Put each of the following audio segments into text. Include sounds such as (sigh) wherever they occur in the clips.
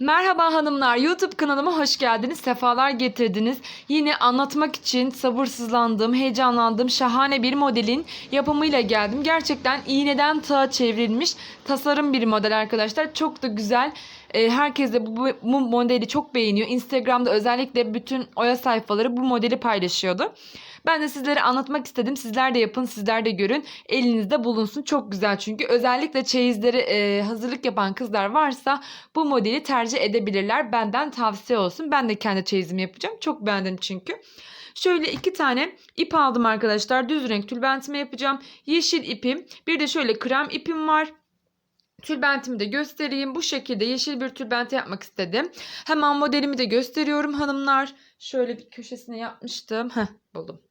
Merhaba hanımlar, YouTube kanalıma hoş geldiniz, sefalar getirdiniz. Yine anlatmak için sabırsızlandığım, heyecanlandığım şahane bir modelin yapımıyla geldim. Gerçekten iğneden tığa çevrilmiş tasarım bir model arkadaşlar. Çok da güzel. Ee, herkes de bu, bu- modeli çok beğeniyor. Instagram'da özellikle bütün oya sayfaları bu modeli paylaşıyordu. Ben de sizlere anlatmak istedim. Sizler de yapın, sizler de görün. Elinizde bulunsun. Çok güzel çünkü. Özellikle çeyizleri e, hazırlık yapan kızlar varsa bu modeli tercih edebilirler. Benden tavsiye olsun. Ben de kendi çeyizimi yapacağım. Çok beğendim çünkü. Şöyle iki tane ip aldım arkadaşlar. Düz renk tülbentime yapacağım. Yeşil ipim. Bir de şöyle krem ipim var. Tülbentimi de göstereyim. Bu şekilde yeşil bir tülbente yapmak istedim. Hemen modelimi de gösteriyorum hanımlar. Şöyle bir köşesine yapmıştım. Heh buldum.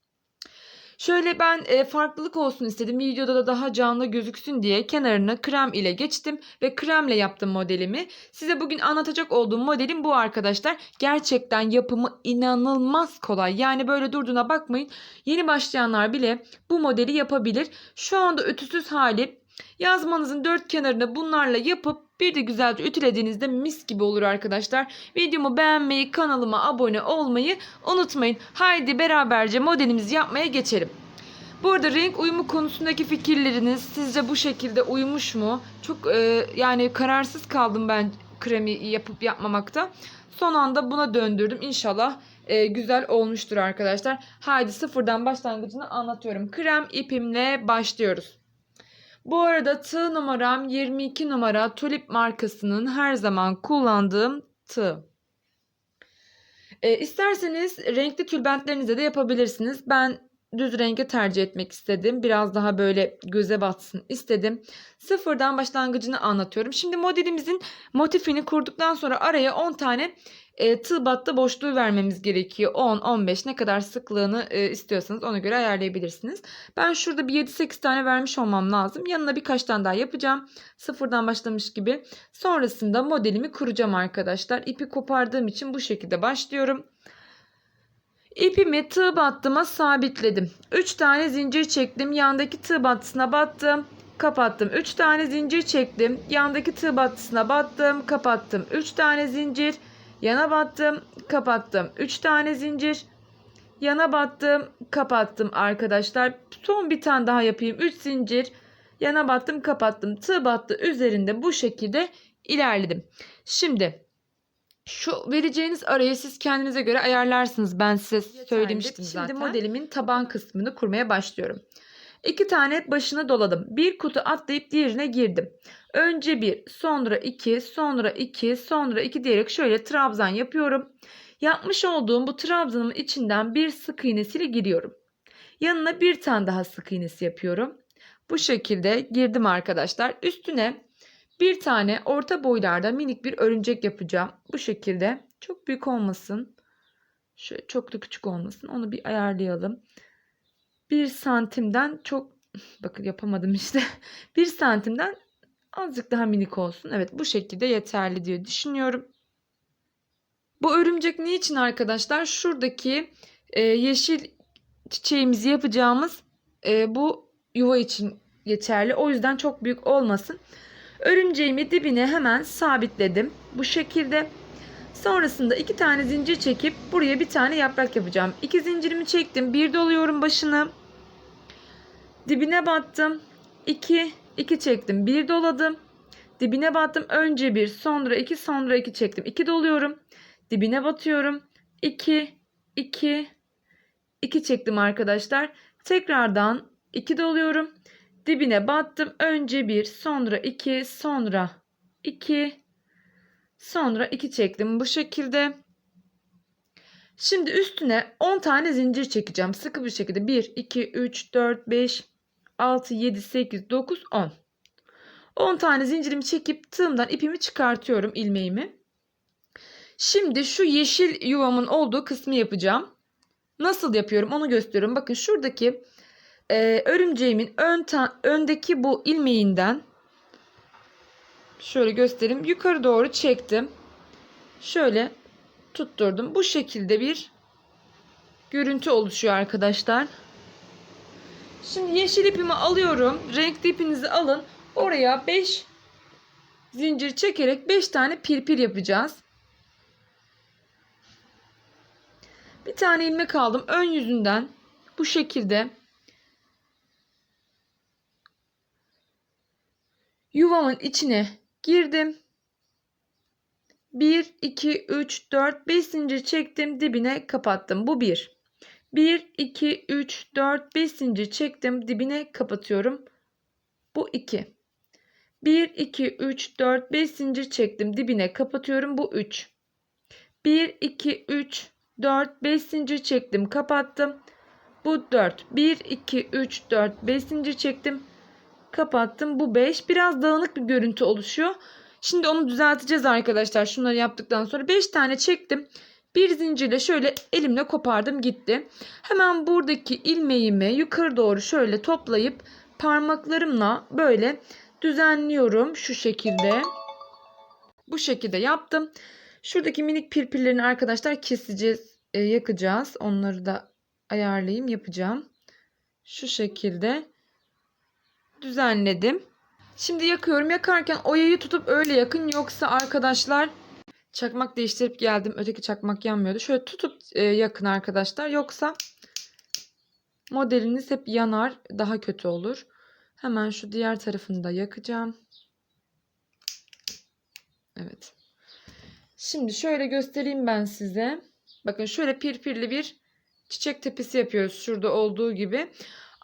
Şöyle ben e, farklılık olsun istedim. Videoda da daha canlı gözüksün diye kenarını krem ile geçtim ve kremle yaptım modelimi. Size bugün anlatacak olduğum modelim bu arkadaşlar. Gerçekten yapımı inanılmaz kolay. Yani böyle durduğuna bakmayın. Yeni başlayanlar bile bu modeli yapabilir. Şu anda ütüsüz hali yazmanızın dört kenarını bunlarla yapıp bir de güzelce ütülediğinizde mis gibi olur arkadaşlar. Videomu beğenmeyi, kanalıma abone olmayı unutmayın. Haydi beraberce modelimizi yapmaya geçelim. Bu arada renk uyumu konusundaki fikirleriniz sizce bu şekilde uyumuş mu? Çok e, yani kararsız kaldım ben kremi yapıp yapmamakta. Son anda buna döndürdüm. İnşallah e, güzel olmuştur arkadaşlar. Haydi sıfırdan başlangıcını anlatıyorum. Krem ipimle başlıyoruz. Bu arada tığ numaram 22 numara Tulip markasının her zaman kullandığım tığ. E, isterseniz renkli tülbentlerinize de yapabilirsiniz. Ben düz rengi tercih etmek istedim. Biraz daha böyle göze batsın istedim. Sıfırdan başlangıcını anlatıyorum. Şimdi modelimizin motifini kurduktan sonra araya 10 tane e, tığ battı boşluğu vermemiz gerekiyor. 10-15 ne kadar sıklığını e, istiyorsanız ona göre ayarlayabilirsiniz. Ben şurada bir 7-8 tane vermiş olmam lazım. Yanına birkaç tane daha yapacağım. Sıfırdan başlamış gibi. Sonrasında modelimi kuracağım arkadaşlar. İpi kopardığım için bu şekilde başlıyorum. İpimi tığ battıma sabitledim. 3 tane zincir çektim. Yandaki tığ battısına battım. Kapattım. 3 tane zincir çektim. Yandaki tığ battısına battım. Kapattım. 3 tane zincir. Yana battım. Kapattım. 3 tane zincir. Yana battım. Kapattım arkadaşlar. Son bir tane daha yapayım. 3 zincir. Yana battım. Kapattım. Tığ battı üzerinde bu şekilde ilerledim. Şimdi şu vereceğiniz arayı siz kendinize göre ayarlarsınız. Ben size söylemiştim zaten. Şimdi modelimin taban kısmını kurmaya başlıyorum. İki tane başını doladım. Bir kutu atlayıp diğerine girdim. Önce bir, sonra iki, sonra iki, sonra iki diyerek şöyle trabzan yapıyorum. Yapmış olduğum bu trabzanın içinden bir sık iğnesiyle giriyorum. Yanına bir tane daha sık iğnesi yapıyorum. Bu şekilde girdim arkadaşlar. Üstüne bir tane orta boylarda minik bir örümcek yapacağım. Bu şekilde. Çok büyük olmasın. Şöyle çok da küçük olmasın. Onu bir ayarlayalım. Bir santimden çok bakın yapamadım işte. (laughs) Bir santimden azıcık daha minik olsun. Evet bu şekilde yeterli diye düşünüyorum. Bu örümcek niçin arkadaşlar? Şuradaki e, yeşil çiçeğimizi yapacağımız e, bu yuva için geçerli. O yüzden çok büyük olmasın. Örümceğimi dibine hemen sabitledim. Bu şekilde. Sonrasında iki tane zincir çekip buraya bir tane yaprak yapacağım. İki zincirimi çektim. Bir doluyorum başını. Dibine battım. İki, iki çektim. Bir doladım. Dibine battım. Önce bir, sonra iki, sonra iki çektim. İki doluyorum. Dibine batıyorum. İki, iki, iki çektim arkadaşlar. Tekrardan iki doluyorum. Dibine battım. Önce bir, sonra iki, sonra iki, sonra iki çektim. Bu şekilde. Şimdi üstüne 10 tane zincir çekeceğim. Sıkı bir şekilde 1, 2, 3, 4, 5, 6, 7, 8, 9, 10. 10 tane zincirimi çekip tığımdan ipimi çıkartıyorum ilmeğimi. Şimdi şu yeşil yuvamın olduğu kısmı yapacağım. Nasıl yapıyorum onu gösteriyorum. Bakın şuradaki e, örümceğimin ön öndeki bu ilmeğinden şöyle göstereyim. Yukarı doğru çektim. Şöyle tutturdum. Bu şekilde bir görüntü oluşuyor arkadaşlar. Şimdi yeşil ipimi alıyorum. Renkli ipinizi alın. Oraya 5 zincir çekerek 5 tane pirpir yapacağız. Bir tane ilmek aldım ön yüzünden bu şekilde yuvamın içine girdim. 1 2 3 4 5 zincir çektim dibine kapattım. Bu 1. 1 2 3 4 5 zincir çektim dibine kapatıyorum. Bu 2. 1 2 3 4 5 zincir çektim dibine kapatıyorum. Bu 3. 1 2 3 4 5 zincir çektim kapattım. Bu 4. 1 2 3 4 5 zincir çektim kapattım. Bu 5. Biraz dağınık bir görüntü oluşuyor. Şimdi onu düzelteceğiz arkadaşlar. Şunları yaptıktan sonra 5 tane çektim. Bir zincirle şöyle elimle kopardım gitti. Hemen buradaki ilmeğimi yukarı doğru şöyle toplayıp parmaklarımla böyle düzenliyorum şu şekilde. Bu şekilde yaptım. Şuradaki minik pirpirlerini arkadaşlar keseceğiz, e, yakacağız. Onları da ayarlayayım, yapacağım. Şu şekilde düzenledim. Şimdi yakıyorum. Yakarken oyayı tutup öyle yakın yoksa arkadaşlar çakmak değiştirip geldim. Öteki çakmak yanmıyordu. Şöyle tutup e, yakın arkadaşlar. Yoksa modeliniz hep yanar. Daha kötü olur. Hemen şu diğer tarafını da yakacağım. Evet. Şimdi şöyle göstereyim ben size. Bakın şöyle pirpirli bir çiçek tepesi yapıyoruz. Şurada olduğu gibi.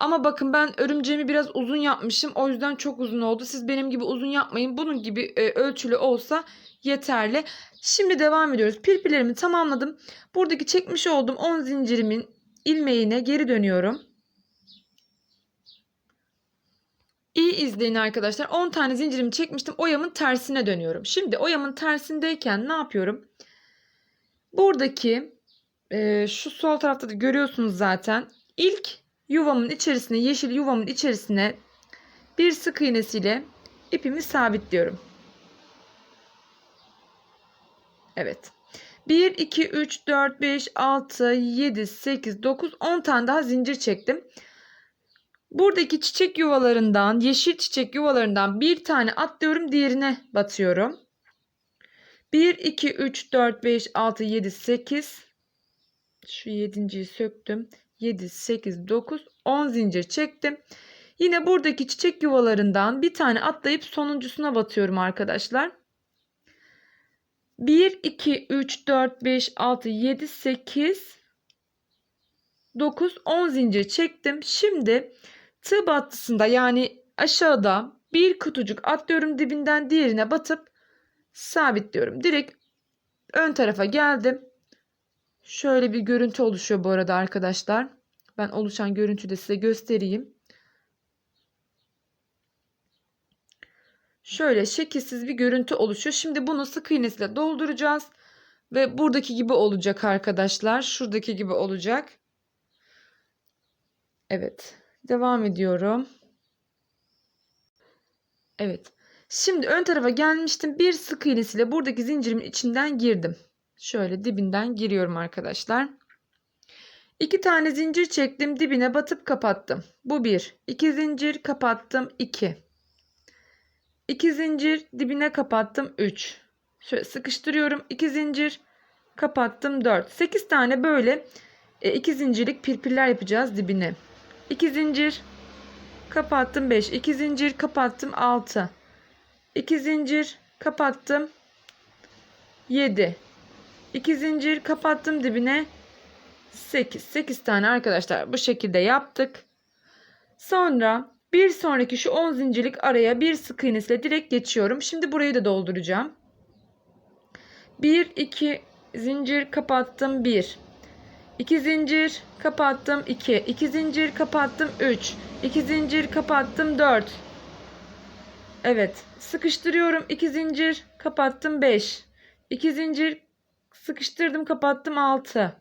Ama bakın ben örümceğimi biraz uzun yapmışım. O yüzden çok uzun oldu. Siz benim gibi uzun yapmayın. Bunun gibi e, ölçülü olsa yeterli. Şimdi devam ediyoruz. Pirpirlerimi tamamladım. Buradaki çekmiş olduğum 10 zincirimin ilmeğine geri dönüyorum. İyi izleyin arkadaşlar. 10 tane zincirimi çekmiştim. Oyamın tersine dönüyorum. Şimdi oyamın tersindeyken ne yapıyorum? Buradaki e, şu sol tarafta da görüyorsunuz zaten. İlk yuvamın içerisine yeşil yuvamın içerisine bir sık iğnesiyle ipimi sabitliyorum. Evet. 1 2 3 4 5 6 7 8 9 10 tane daha zincir çektim. Buradaki çiçek yuvalarından, yeşil çiçek yuvalarından bir tane atlıyorum, diğerine batıyorum. 1 2 3 4 5 6 7 8 Şu yedinciyi söktüm. 7 8 9 10 zincir çektim. Yine buradaki çiçek yuvalarından bir tane atlayıp sonuncusuna batıyorum arkadaşlar. 1 2 3 4 5 6 7 8 9 10 zincir çektim. Şimdi tığ battısında yani aşağıda bir kutucuk atlıyorum dibinden diğerine batıp sabitliyorum. Direkt ön tarafa geldim. Şöyle bir görüntü oluşuyor bu arada arkadaşlar. Ben oluşan görüntüyü de size göstereyim. Şöyle şekilsiz bir görüntü oluşuyor. Şimdi bunu sık iğnesiyle dolduracağız. Ve buradaki gibi olacak arkadaşlar. Şuradaki gibi olacak. Evet. Devam ediyorum. Evet. Şimdi ön tarafa gelmiştim. Bir sık iğnesiyle buradaki zincirimin içinden girdim. Şöyle dibinden giriyorum arkadaşlar. İki tane zincir çektim. Dibine batıp kapattım. Bu bir. İki zincir kapattım. iki. İki zincir dibine kapattım. Üç. Şöyle sıkıştırıyorum. İki zincir kapattım. Dört. Sekiz tane böyle e, iki zincirlik pirpirler yapacağız dibine. 2 zincir kapattım 5 2 zincir kapattım 6 2 zincir kapattım 7 2 zincir kapattım dibine. 8 8 tane arkadaşlar bu şekilde yaptık. Sonra bir sonraki şu 10 zincirlik araya bir sık iğnesiyle direkt geçiyorum. Şimdi burayı da dolduracağım. 1 2 zincir kapattım. 1 2 zincir kapattım. 2 2 zincir kapattım. 3 2 zincir kapattım. 4 Evet. Sıkıştırıyorum. 2 zincir kapattım. 5 2 zincir sıkıştırdım kapattım 6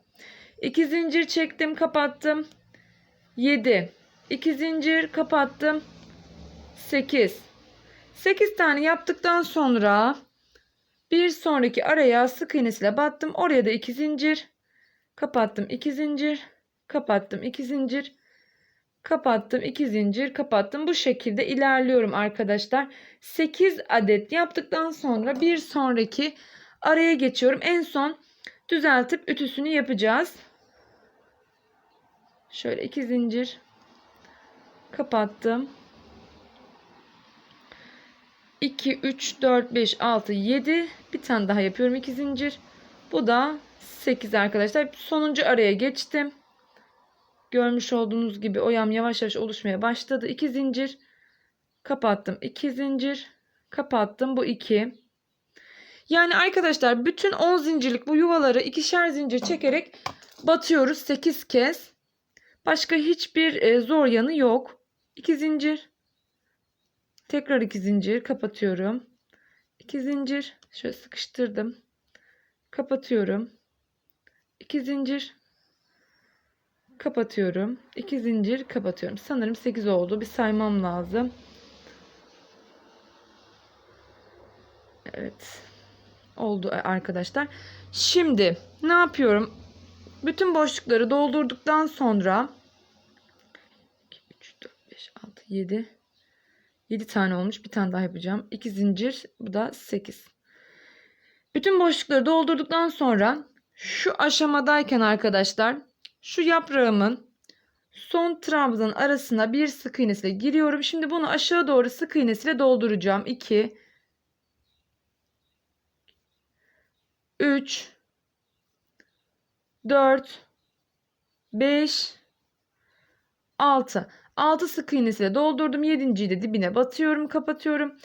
2 zincir çektim kapattım 7 2 zincir kapattım 8 8 tane yaptıktan sonra bir sonraki araya sık iğnesiyle battım. Oraya da 2 zincir kapattım 2 zincir kapattım 2 zincir kapattım 2 zincir kapattım. Bu şekilde ilerliyorum arkadaşlar. 8 adet yaptıktan sonra bir sonraki araya geçiyorum en son düzeltip ütüsünü yapacağız şöyle 2 zincir kapattım 2 3 4 5 6 7 bir tane daha yapıyorum 2 zincir bu da 8 arkadaşlar sonuncu araya geçtim Görmüş olduğunuz gibi oyam yavaş yavaş oluşmaya başladı. 2 zincir kapattım. 2 zincir kapattım. Bu 2. Yani arkadaşlar bütün 10 zincirlik bu yuvaları ikişer zincir çekerek batıyoruz 8 kez. Başka hiçbir e, zor yanı yok. 2 zincir. Tekrar 2 zincir kapatıyorum. 2 zincir şöyle sıkıştırdım. Kapatıyorum. 2 zincir kapatıyorum. 2 zincir kapatıyorum. Sanırım 8 oldu. Bir saymam lazım. Evet. Oldu arkadaşlar. Şimdi ne yapıyorum? Bütün boşlukları doldurduktan sonra 2, 3, 4, 5, 6, 7 7 tane olmuş. Bir tane daha yapacağım. 2 zincir. Bu da 8. Bütün boşlukları doldurduktan sonra şu aşamadayken arkadaşlar şu yaprağımın son trabzanın arasına bir sık iğnesiyle giriyorum. Şimdi bunu aşağı doğru sık iğnesiyle dolduracağım. 2 3 4 5 6 6 sık iğnesiyle doldurdum. 7.yi de dibine batıyorum, kapatıyorum.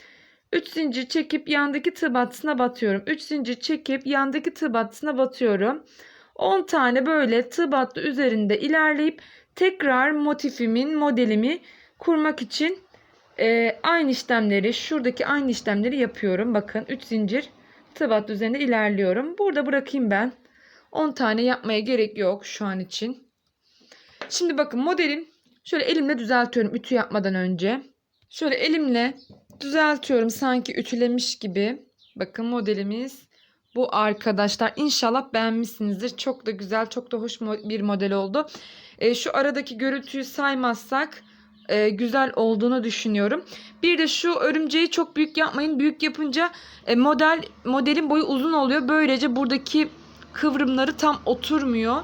3 zincir çekip yandaki tığ battısına batıyorum. 3 zincir çekip yandaki tığ battısına batıyorum. 10 tane böyle tığ battı üzerinde ilerleyip tekrar motifimin modelimi kurmak için e, aynı işlemleri şuradaki aynı işlemleri yapıyorum. Bakın 3 zincir battı üzerinde ilerliyorum. Burada bırakayım ben. 10 tane yapmaya gerek yok şu an için. Şimdi bakın modelim şöyle elimle düzeltiyorum ütü yapmadan önce. Şöyle elimle düzeltiyorum sanki ütülemiş gibi. Bakın modelimiz bu arkadaşlar. İnşallah beğenmişsinizdir. Çok da güzel, çok da hoş bir model oldu. E, şu aradaki görüntüyü saymazsak e, güzel olduğunu düşünüyorum. Bir de şu örümceği çok büyük yapmayın. Büyük yapınca e, model modelin boyu uzun oluyor. Böylece buradaki kıvrımları tam oturmuyor.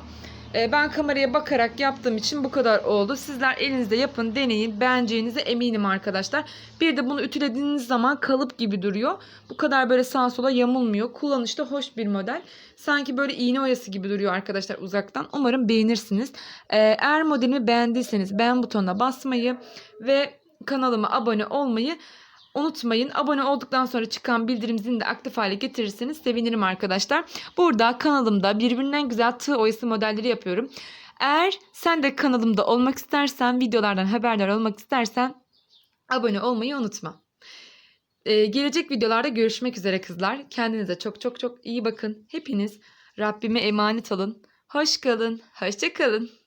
E, ben kameraya bakarak yaptığım için bu kadar oldu. Sizler elinizde yapın, deneyin. Beğeneceğinize eminim arkadaşlar. Bir de bunu ütülediğiniz zaman kalıp gibi duruyor. Bu kadar böyle sağa sola yamulmuyor. Kullanışta hoş bir model. Sanki böyle iğne oyası gibi duruyor arkadaşlar uzaktan. Umarım beğenirsiniz. E, eğer modelimi beğendiyseniz beğen butonuna basmayı ve kanalıma abone olmayı Unutmayın abone olduktan sonra çıkan bildirim zilini de aktif hale getirirseniz sevinirim arkadaşlar. Burada kanalımda birbirinden güzel tığ oyası modelleri yapıyorum. Eğer sen de kanalımda olmak istersen, videolardan haberdar olmak istersen abone olmayı unutma. Ee, gelecek videolarda görüşmek üzere kızlar. Kendinize çok çok çok iyi bakın. Hepiniz Rabbime emanet olun. Hoş kalın, hoşça kalın.